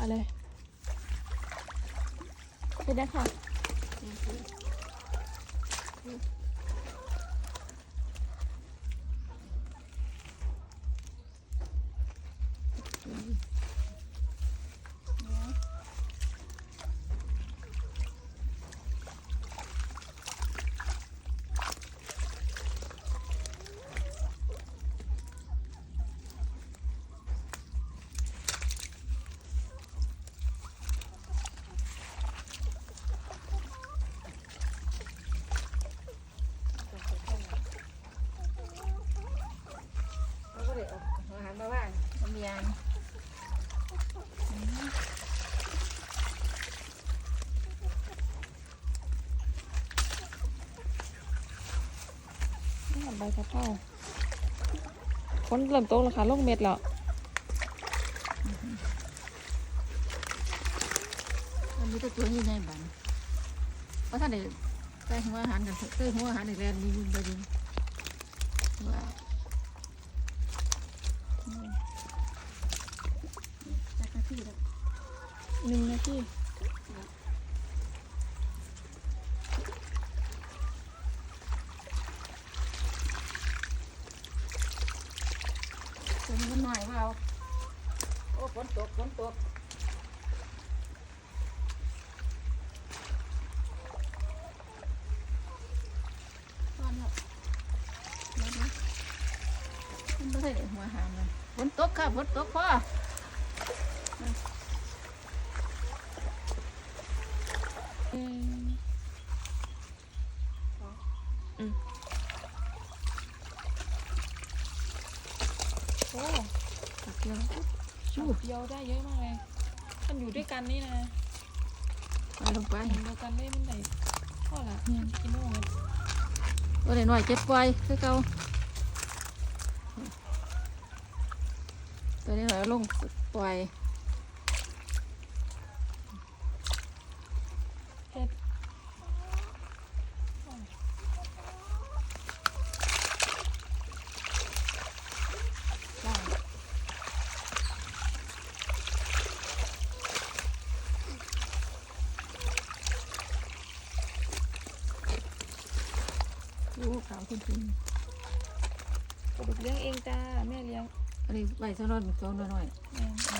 อะไรเป็นได้ค่ะ อาอาหารมาว่างเมียนนี่ใบกะเพราฝนเริ่มตกแล้วค่ะลงเม็ดแล้วมันมีแต่ตัวนี้ในบ้านเพราะท่านได้ใส่หัวอาหารกันใส่หัวอาหารในแรงมีวินไปดิน หนึ่งนาทีตัวนี้มันหน่อยว่าเอาโอ้ฝนตกฝนตกตอนละเดี๋ยวนะมันไม่ใช่หัวอาหารเลยฝนตกค่ะฝนตกพ่อ โอ้ตักเดียวชูเดียวได้เยอะมากเลย มันอยู่ด้วยกันนี่นะไปลงไปเห็นเดียวกันได้มันได้เท่าไหร่กิโลเมตรตัวหน่อยๆเจ็บปล่อยคือเก่าตัวนี้หน่อยลงปล่อย ลูกขาวคุณคุณกระดูกเลี้ยงเองจ้าแม่เลี้ยงอันนี้ใบสะนอนตัวน้อยแม่เอา